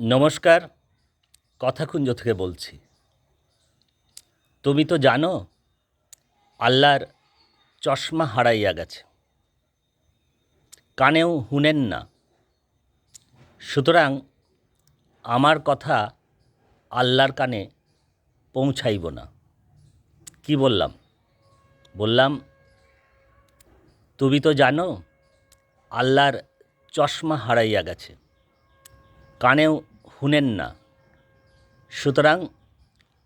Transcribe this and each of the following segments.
নমস্কার, কথাকুঞ্জ থেকে বলছি। তুমি তো জানো, আল্লাহর চশমা হারাইয়া গেছে। কানেও শুনেন না। সুতরাং আমার কথা আল্লাহর কানে পৌঁছাইব না। কি বললাম? বললাম, তুমি তো জানো, আল্লাহর চশমা হারাইয়া গেছে। কানেও শুনেন না। সুতরাং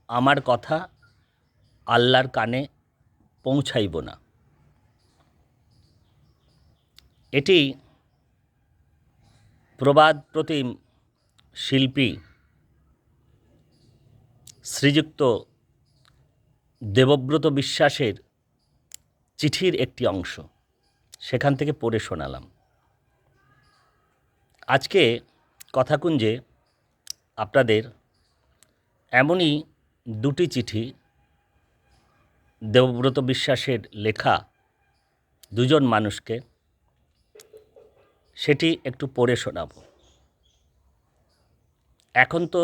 আমার কথা আল্লাহর কানে পৌঁছাইব না। এটি প্রবাদ প্রতিম শিল্পী শ্রীযুক্ত দেবব্রত বিশ্বাসের চিঠির একটি অংশ। সেখান থেকে পড়ে শোনালাম। আজকে কথাকুঞ্জে আপনাদের এমনই দুটি চিঠি দেবব্রত বিশ্বাসের লেখা দুজন মানুষকে, সেটি একটু পড়ে শোনাব। এখন তো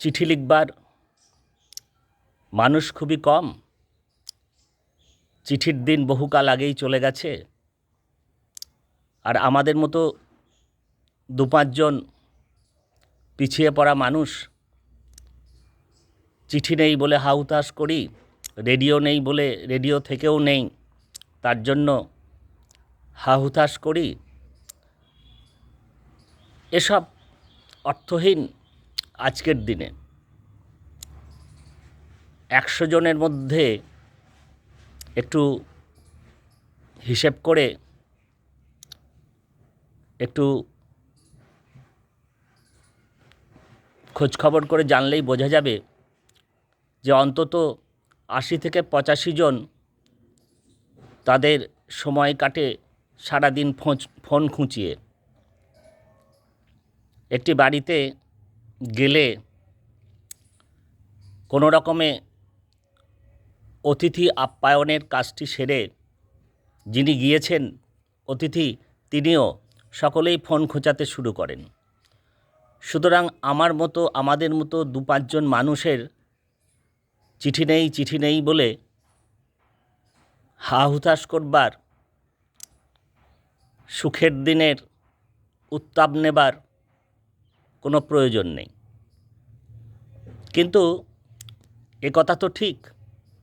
চিঠি লিখবার মানুষ খুবই কম। চিঠির দিন বহুকাল আগেই চলে গেছে। আর আমাদের মতো দু পাঁচজন পিছিয়ে পড়া মানুষ। চিঠি নেই বলে হাউতাস করি, রেডিও নেই বলে রেডিও থেকেও নেই। তার জন্য হাহুতাস করি। এসব অর্থহীন আজকের দিনে। একশো জনের মধ্যে একটু হিসেব করে, একটু খোঁজ খবর করে জানলেই বোঝা যাবে যে অন্তত আশি থেকে পঁচাশি জন তাদের সময় কাটে সারাদিন ফোঁচ, ফোন খুঁচিয়ে। একটি বাড়িতে গেলে কোনো রকমে অতিথি আপ্যায়নের কাজটি সেরে যিনি গিয়েছেন, অতিথি তিনিও সকলেই ফোন খোঁচাতে শুরু করেন। সুতরাং আমার মতো, আমাদের মতো দু পাঁচজন মানুষের চিঠি নেই চিঠি নেই বলে হা হুতাশ করবার, সুখের দিনের উত্তাপ নেবার কোনো প্রয়োজন নেই। কিন্তু এ কথা তো ঠিক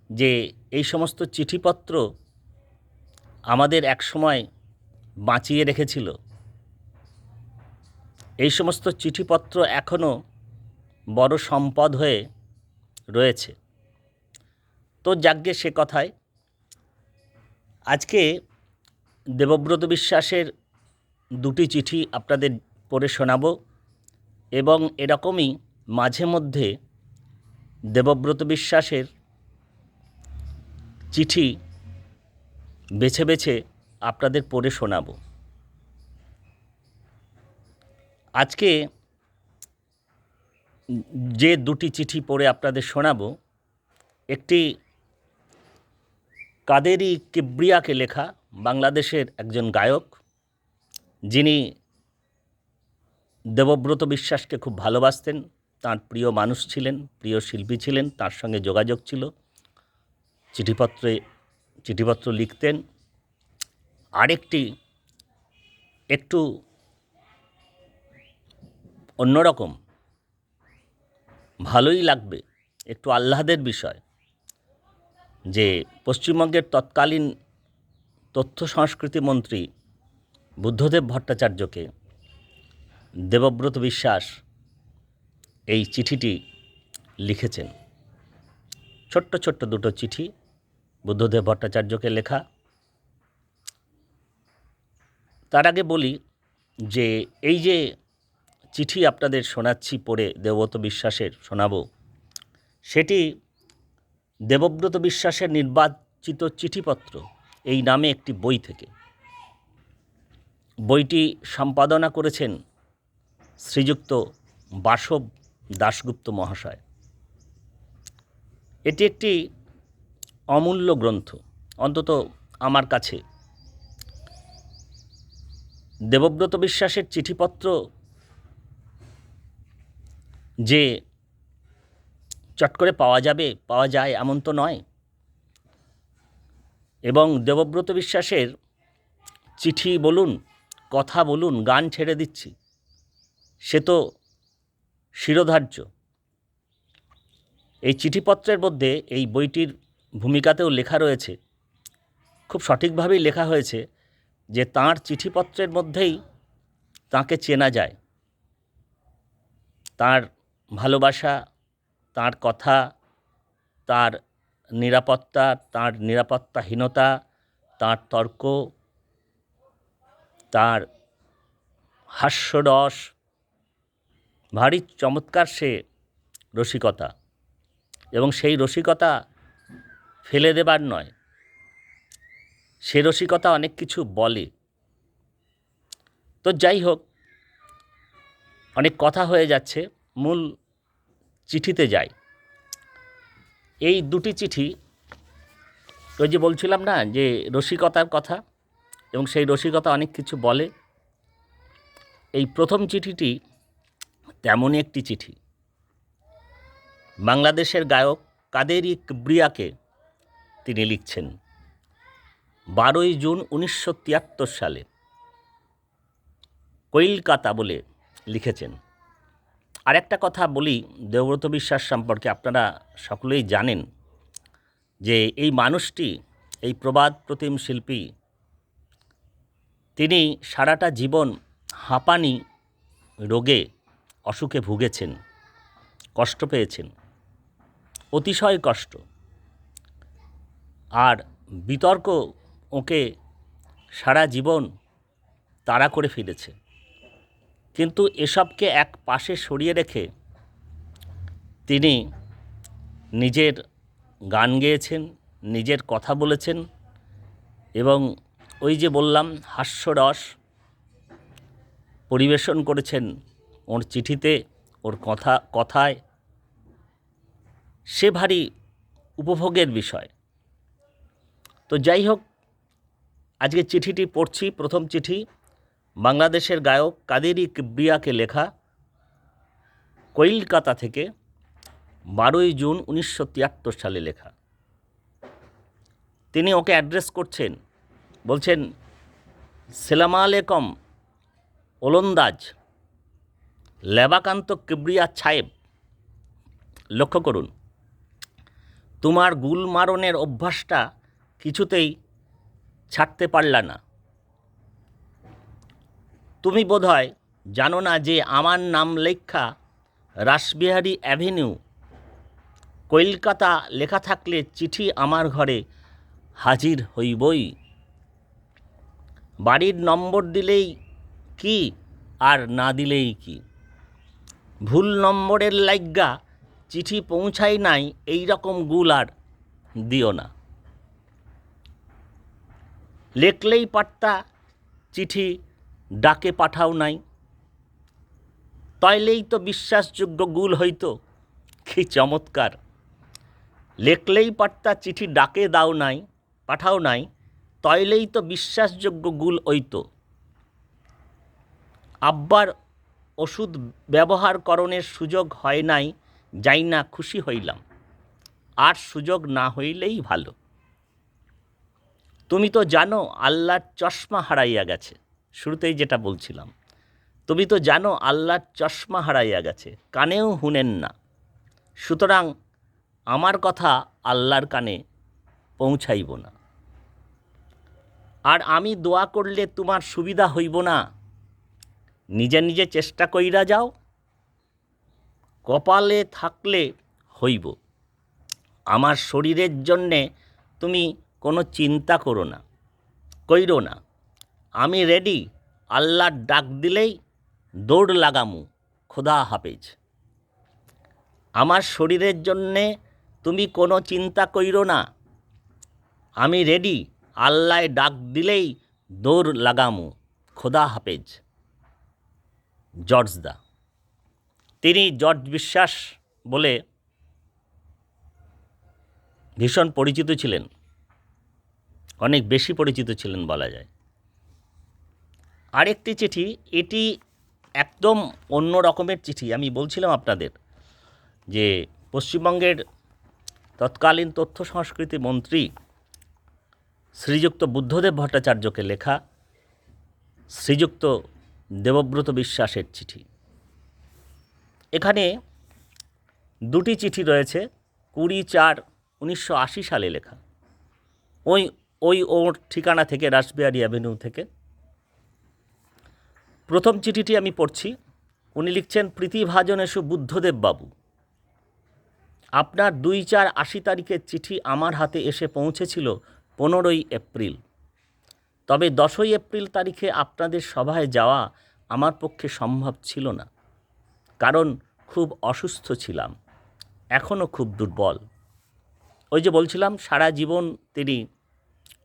যে এই সমস্ত চিঠিপত্র আমাদের একসময় বাঁচিয়ে রেখেছিল। এই সমস্ত চিঠিপত্র এখনও বড় সম্পদ হয়ে রয়েছে। তো যাজ্ঞে সে কথায়, আজকে দেবব্রত বিশ্বাসের দুটি চিঠি আপনাদের পড়ে শোনাব এবং এরকমই মাঝে মধ্যে দেবব্রত বিশ্বাসের চিঠি বেছে বেছে আপনাদের পড়ে শোনাবো। আজকে যে দুটি চিঠি পড়ে আপনাদের শোনাবো, একটি কাদেরি কিবরিয়াকে লেখা বাংলাদেশের একজন গায়ক, যিনি দেবব্রত বিশ্বাসকে খুব ভালোবাসতেন, তার প্রিয় মানুষ ছিলেন, প্রিয় শিল্পী ছিলেন, তার সঙ্গে যোগাযোগ ছিল, চিঠিপত্রে, চিঠিপত্র লিখতেন। আরেকটি, একটু অন্যরকম। ভালোই লাগবে। একটু আহ্লাদের বিষয়। যে পশ্চিমবঙ্গের তৎকালীন তথ্য সংস্কৃতি মন্ত্রী বুদ্ধদেব ভট্টাচার্যকে দেবব্রত বিশ্বাস এই চিঠিটি লিখেছেন। ছোট্ট ছোট্ট দুটো চিঠি বুদ্ধদেব ভট্টাচার্যকে লেখা। তার আগে বলি যে এই যে চিঠি আপনাদের শোনাচ্ছি পড়ে দেবব্রত বিশ্বাসের শোনাবো। সেটি দেবব্রত বিশ্বাসের নির্বাচিত চিঠিপত্র, এই নামে একটি বই থেকে। বইটি সম্পাদনা করেছেন শ্রীযুক্ত বাসব দাশগুপ্ত মহাশয়। এটি একটি অমূল্য গ্রন্থ, অন্তত আমার কাছে। দেবব্রত বিশ্বাসের চিঠিপত্র যে চট করে পাওয়া যাবে, পাওয়া যায় এমন তো নয়। এবং দেবব্রত বিশ্বাসের চিঠি বলুন, কথা বলুন, গান ছেড়ে দিচ্ছি। সে তো শিরোধার্য। এই চিঠিপত্রের মধ্যে এই বইটির ভূমিকাতেও লেখা রয়েছে, খুব সঠিকভাবেই লেখা হয়েছে যে তাঁর চিঠিপত্রের মধ্যেই তাঁকে চেনা যায়। তার ভালোবাসা, তার কথা, তার নিরাপত্তা, তার নিরাপত্তাহীনতা, তার তর্ক, তার হাস্যরস, ভারী চমৎকার সে রসিকতা। এবং সেই রসিকতা ফেলে দেবার নয়, সে রসিকতা অনেক কিছু বলে। তো যাই হোক, অনেক কথা হয়ে যাচ্ছে। মূল চিঠিতে যাই। এই দুটি চিঠি, ওই যে বলছিলাম না যে রসিকতার কথা, এবং সেই রসিকতা অনেক কিছু বলে, এই প্রথম চিঠিটি তেমনই একটি চিঠি। বাংলাদেশের গায়ক কাদেরি কিবরিয়াকে তিনি লিখছেন, বারোই জুন উনিশশো তিয়াত্তর সালে। কইলকাতা বলে লিখেছেন। আরেকটা কথা বলি, দেবব্রত বিশ্বাস সম্পর্কে আপনারা সকলেই জানেন যে এই মানুষটি, এই প্রবাদ প্রতিম শিল্পী, তিনি সারাটা জীবন হাঁপানি রোগে অসুখে ভুগেছেন, কষ্ট পেয়েছেন, অতিশয় কষ্ট। আর বিতর্ক ওকে সারা জীবন তাড়া করে ফিরেছে কিন্তু এসবকে এক পাশে সরিয়ে রেখে তিনি নিজের গান গেয়েছেন, নিজের কথা বলেছেন এবং ওই যে বললাম, হাস্যরস পরিবেশন করেছেন ওর চিঠিতে, ওর কথা, কথায়। সে ভারী উপভোগের বিষয়। তো যাই হোক, আজকে চিঠিটি পড়ছি, প্রথম চিঠি। বাংলাদেশের গায়ক কাদেরি কিব্রিয়াকে লেখা কইলকাতা থেকে বারোই জুন উনিশশো তিয়াত্তর সালে লেখা। তিনি ওকে অ্যাড্রেস করছেন, বলছেন, সেলাম আলেকম ওলন্দাজ, লেবাকান্ত কিবরিয়া ছায়েব লক্ষ্য করুন, তোমার গুল মারণের অভ্যাসটা কিছুতেই ছাড়তে পারলা না। তুমি বোধহয় জানো না যে আমার নাম লেখা রাসবিহারী অ্যাভিনিউ? কলকাতা লেখা থাকলে চিঠি আমার ঘরে হাজির হইবই। বাড়ির নম্বর দিলেই কি আর না দিলেই কি? ভুল নম্বরের লাইগা চিঠি পৌঁছাই নাই এই রকম গুল আর দিও না। লেখলেই পারতা চিঠি ডাকে পাঠাও নাই। তইলেই তো বিশ্বাসযোগ্য গুল হইত। কি চমৎকার। লেখলেই পারতা চিঠি ডাকে দাও নাই, পাঠাও নাই, তইলেই তো বিশ্বাসযোগ্য গুল হইতো। আব্বার ওষুধ ব্যবহার করণের সুযোগ হয় নাই, যাই না খুশি হইলাম। আর সুযোগ না হইলেই ভালো। তুমি তো জানো আল্লাহর চশমা হারাইয়া গেছে। শুরুতেই যেটা বলছিলাম, তুমি তো জানো আল্লাহর চশমা হারাইয়া গেছে, কানেও শুনেন না। সুতরাং আমার কথা আল্লাহর কানে পৌঁছাইব না। আর আমি দোয়া করলে তোমার সুবিধা হইব না। নিজে নিজে চেষ্টা কইরা যাও, কপালে থাকলে হইব। আমার শরীরের জন্যে তুমি কোনো চিন্তা করো না, কইরো না। আমি রেডি আল্লাহর ডাক দিলেই দৌড় লাগামু, খোদা হাফেজ। আমার শরীরের জন্যে তুমি কোনো চিন্তা কইরো না। আমি রেডি আল্লাহ ডাক দিলেই দৌড় লাগামু, খোদা হাফেজ। জর্জ দা। তিনি জর্জ বিশ্বাস বলে ভীষণ পরিচিত ছিলেন। অনেক বেশি পরিচিত ছিলেন বলা যায়। আরেকটি চিঠি, এটি একদম অন্য রকমের চিঠি। আমি বলছিলাম আপনাদের যে পশ্চিমবঙ্গের তৎকালীন তথ্য সংস্কৃতি মন্ত্রী শ্রীযুক্ত বুদ্ধদেব ভট্টাচার্যকে লেখা শ্রীযুক্ত দেবব্রত বিশ্বাসের চিঠি। এখানে দুটি চিঠি রয়েছে, কুড়ি চার উনিশশো সালে লেখা। ওই ওই ওর ঠিকানা থেকে, রাসবিহারি অ্যাভিনিউ থেকে। প্রথম চিঠিটি আমি পড়ছি। উনি লিখছেন প্রীতিভাজন এসু বুদ্ধদেব বাবু। আপনার দুই চার আশি তারিখের চিঠি আমার হাতে এসে পৌঁছেছিল পনেরোই এপ্রিল। তবে দশই এপ্রিল তারিখে আপনাদের সভায় যাওয়া আমার পক্ষে সম্ভব ছিল না। কারণ খুব অসুস্থ ছিলাম। এখনও খুব দুর্বল। ওই যে বলছিলাম, সারা জীবন তিনি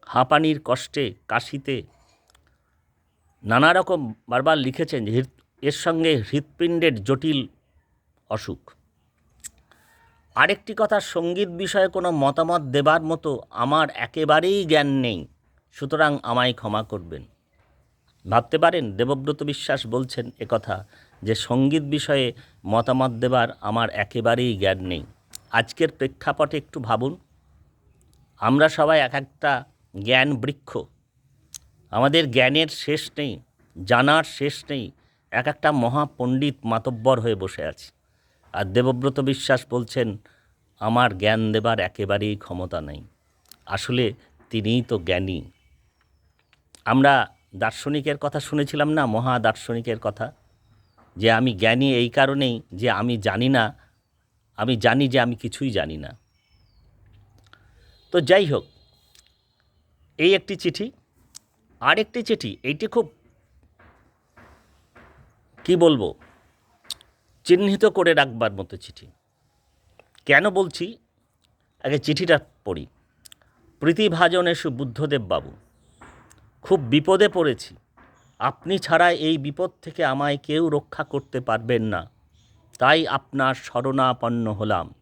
হাঁপানির কষ্টে, কাশিতে নানা রকম বারবার লিখেছেন যে এর সঙ্গে হৃৎপিণ্ডের জটিল অসুখ। আরেকটি কথা, সংগীত বিষয়ে কোনো মতামত দেবার মতো আমার একেবারেই জ্ঞান নেই, সুতরাং আমায় ক্ষমা করবেন। ভাবতে পারেন, দেবব্রত বিশ্বাস বলছেন একথা যে, সংগীত বিষয়ে মতামত দেবার আমার একেবারেই জ্ঞান নেই। আজকের প্রেক্ষাপটে একটু ভাবুন। আমরা সবাই এক একটা জ্ঞান বৃক্ষ। আমাদের জ্ঞানের শেষ নেই, জানার শেষ নেই। এক একটা মহাপণ্ডিত মাতব্বর হয়ে বসে আছে। আর দেবব্রত বিশ্বাস বলছেন, আমার জ্ঞান দেবার একেবারেই ক্ষমতা নেই। আসলে তিনিই তো জ্ঞানী। আমরা দার্শনিকের কথা শুনেছিলাম না মহা দার্শনিকের কথা? যে আমি জ্ঞানী এই কারণেই যে আমি জানি না, আমি জানি যে আমি কিছুই জানি না। তো যাই হোক, এই একটি চিঠি আরেকটি চিঠি, এইটি খুব কি বলব? চিহ্নিত করে রাখবার মতো চিঠি। কেন বলছি? আগে চিঠিটা পড়ি। প্রীতিভাজন এসু বুদ্ধদেব বাবু খুব বিপদে পড়েছি। আপনি ছাড়া এই বিপদ থেকে আমায় কেউ রক্ষা করতে পারবেন না। তাই আপনার শরণাপন্ন হলাম।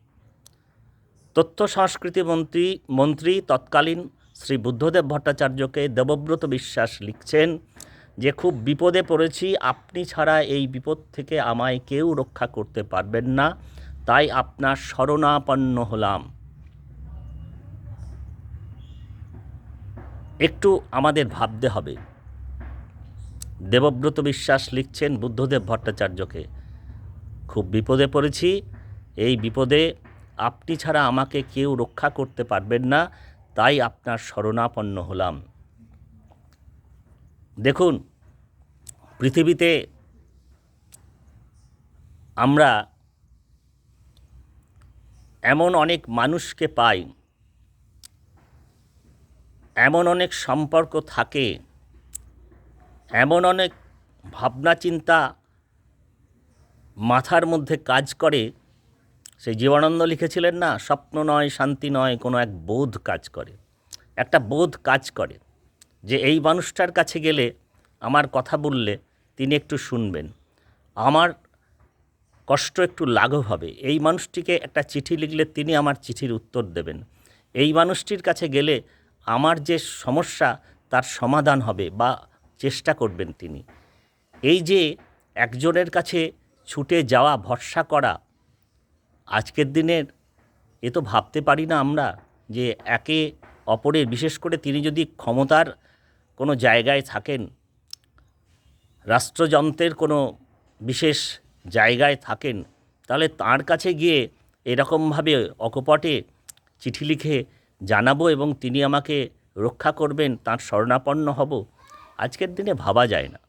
তথ্য সংস্কৃতি মন্ত্রী মন্ত্রী তৎকালীন শ্রী বুদ্ধদেব ভট্টাচার্যকে দেবব্রত বিশ্বাস লিখছেন যে, খুব বিপদে পড়েছি, আপনি ছাড়া এই বিপদ থেকে আমায় কেউ রক্ষা করতে পারবেন না, তাই আপনার শরণাপন্ন হলাম। একটু আমাদের ভাবতে হবে। দেবব্রত বিশ্বাস লিখছেন বুদ্ধদেব ভট্টাচার্যকে, খুব বিপদে পড়েছি, এই বিপদে আপনি ছাড়া আমাকে কেউ রক্ষা করতে পারবেন না তাই আপনার শরণাপন্ন হলাম। দেখুন, পৃথিবীতে আমরা এমন অনেক মানুষকে পাই, এমন অনেক সম্পর্ক থাকে, এমন অনেক ভাবনা চিন্তা মাথার মধ্যে কাজ করে সেই জীবনানন্দ লিখেছিলেন না, স্বপ্ন নয়, শান্তি নয়, কোনো এক বোধ কাজ করে। একটা বোধ কাজ করে যে এই মানুষটার কাছে গেলে আমার কথা বললে তিনি একটু শুনবেন। আমার কষ্ট একটু লাঘব হবে। এই মানুষটিকে একটা চিঠি লিখলে তিনি আমার চিঠির উত্তর দেবেন। এই মানুষটির কাছে গেলে আমার যে সমস্যা, তার সমাধান হবে বা চেষ্টা করবেন তিনি। এই যে একজনের কাছে ছুটে যাওয়া, ভরসা করা আজকের দিনের, এ তো ভাবতে পারি না আমরা যে একে অপরের, বিশেষ করে তিনি যদি ক্ষমতার কোনো জায়গায় থাকেন, রাষ্ট্রযন্ত্রের কোনো বিশেষ জায়গায় থাকেন, তাহলে তার কাছে গিয়ে এরকমভাবে অকপটে চিঠি লিখে জানাব এবং তিনি আমাকে রক্ষা করবেন, তার শরণাপন্ন হব, আজকের দিনে ভাবা যায় না।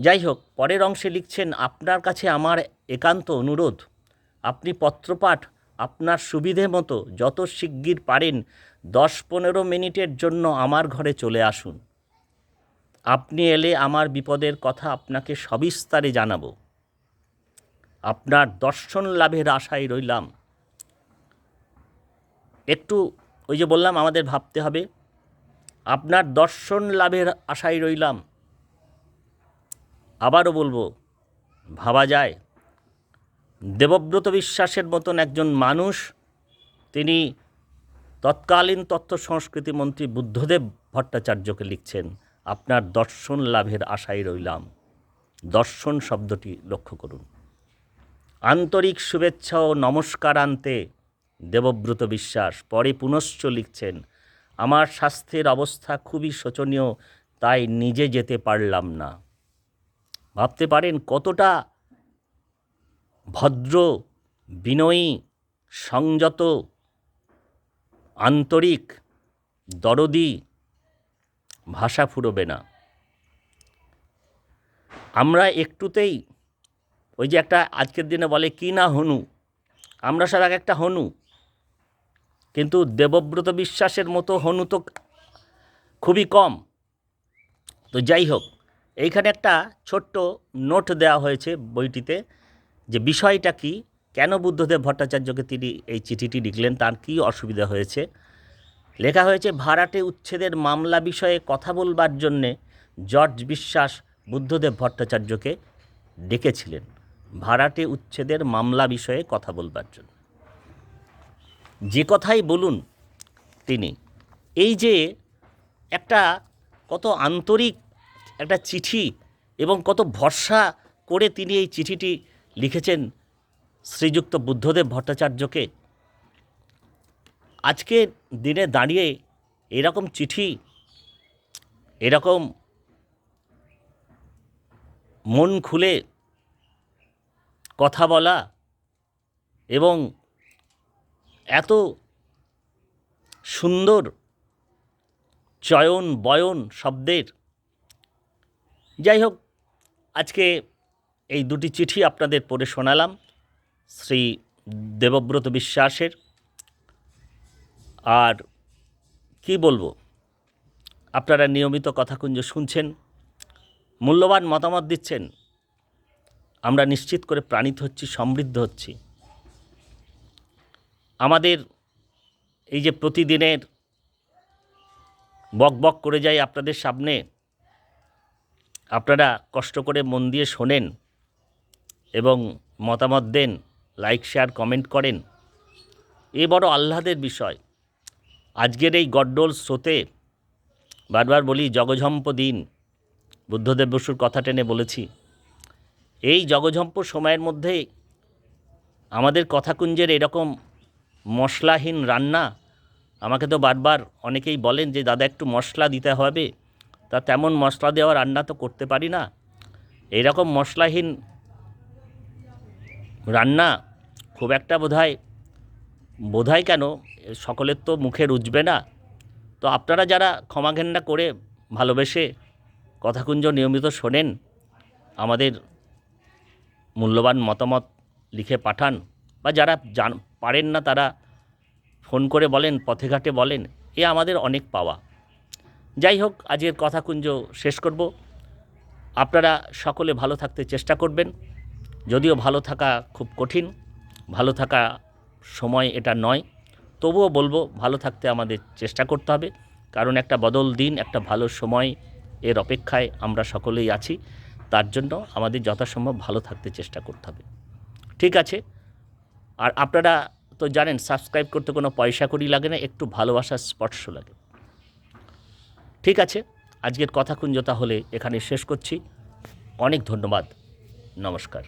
যাই হোক, পরের অংশে লিখছেন, আপনার কাছে আমার একান্ত অনুরোধ। আপনি পত্রপাঠ আপনার সুবিধে মতো যত শিগগির পারেন দশ পনেরো মিনিটের জন্য আমার ঘরে চলে আসুন। আপনি এলে আমার বিপদের কথা আপনাকে সবিস্তারে জানাব। আপনার দর্শন লাভের আশায় রইলাম। একটু ওই যে বললাম, আমাদের ভাবতে হবে। আপনার দর্শন লাভের আশায় রইলাম। আবারও বলব, ভাবা যায়। দেবব্রত বিশ্বাসের মতন একজন মানুষ, তিনি তৎকালীন তথ্য সংস্কৃতি মন্ত্রী বুদ্ধদেব ভট্টাচার্যকে লিখছেন, আপনার দর্শন লাভের আশায় রইলাম। দর্শন শব্দটি লক্ষ্য করুন। আন্তরিক শুভেচ্ছা ও নমস্কার আনতে দেবব্রত বিশ্বাস পরে পুনশ্চ লিখছেন, আমার স্বাস্থ্যের অবস্থা খুবই শোচনীয়, তাই নিজে যেতে পারলাম না। ভাবতে পারেন কতটা ভদ্র, বিনয়ী, সংযত, আন্তরিক, দরদি ভাষা ফুরবে না। আমরা একটুতেই ওই যে একটা আজকের দিনে বলে, কি না হনু? আমরা সব এক একটা হনু। কিন্তু দেবব্রত বিশ্বাসের মতো হনু তো খুবই কম। তো যাই হোক, এইখানে একটা ছোট্ট নোট দেওয়া হয়েছে বইটিতে। যে বিষয়টা কি, কেন বুদ্ধদেব ভট্টাচার্যকে তিনি এই চিঠিটি লিখলেন, তার কী অসুবিধা হয়েছে? লেখা হয়েছে, ভাড়াটে উচ্ছেদের মামলা বিষয়ে কথা বলবার জন্যে জর্জ বিশ্বাস বুদ্ধদেব ভট্টাচার্যকে ডেকেছিলেন, ভাড়াটে উচ্ছেদের মামলা বিষয়ে কথা বলবার জন্য। যে কথাই বলুন তিনি, এই যে একটা কত আন্তরিক একটা চিঠি এবং কত ভরসা করে তিনি এই চিঠিটি লিখেছেন শ্রীযুক্ত বুদ্ধদেব ভট্টাচার্যকে। আজকে দিনে দাঁড়িয়ে এরকম চিঠি, এরকম মন খুলে কথা বলা এবং এত সুন্দর চয়ন, বয়ন শব্দের। যাই হোক, আজকে এই দুটি চিঠি আপনাদের পড়ে শোনালাম শ্রী দেবব্রত বিশ্বাসের। আর কি বলব, আপনারা নিয়মিত কথাকুঞ্জ শুনছেন, মূল্যবান মতামত দিচ্ছেন, আমরা নিশ্চিত করে প্রাণিত হচ্ছি, সমৃদ্ধ হচ্ছি। আমাদের এই যে প্রতিদিনের বক বক করে যাই আপনাদের সামনে, আপনারা কষ্ট করে মন দিয়ে শোনেন। এবং মতামত দেন লাইক শেয়ার কমেন্ট করেন। এ বড় আহ্লাদের বিষয়। আজকের এই গড্ডোল স্রোতে বারবার বলি, জগঝম্প দিন। বুদ্ধদেব বসুর কথা টেনে বলেছি। এই জগঝম্প সময়ের মধ্যে আমাদের কথাকুঞ্জের এরকম মশলাহীন রান্না আমাকে তো বারবার অনেকেই বলেন যে, দাদা, একটু মশলা দিতে হবে। তা তেমন মশলা দেওয়া রান্না তো করতে পারি না। এইরকম মশলাহীন রান্না খুব একটা বোধহয় বোধহয় কেন? সকলের তো মুখে রুজবে না। তো আপনারা যারা ক্ষমা ঘেন্না করে ভালোবেসে কথাকুঞ্জ নিয়মিত শোনেন, আমাদের মূল্যবান মতামত লিখে পাঠান বা যারা জান, পারেন না তারা ফোন করে বলেন, পথে ঘাটে বলেন, এ আমাদের অনেক পাওয়া। যাই হোক, আজকের কথাকুঞ্জ শেষ করব। আপনারা সকলে ভালো থাকতে চেষ্টা করবেন। যদিও ভালো থাকা খুব কঠিন, ভালো থাকা সময় এটা নয়। তবুও বলব, ভালো থাকতে আমাদের চেষ্টা করতে হবে। কারণ একটা বদল দিন, একটা ভালো সময় এর অপেক্ষায় আমরা সকলেই আছি। তার জন্য আমাদের যথাসম্ভব ভালো থাকতে চেষ্টা করতে হবে। ঠিক আছে? আর আপনারা তো জানেন, সাবস্ক্রাইব করতে কোনো পয়সা করি লাগে না, একটু ভালোবাসার স্পর্শ লাগে। ঠিক আছে? আজকের কথা কুঞ্জ তাহলে এখানে শেষ করছি। অনেক ধন্যবাদ। নমস্কার।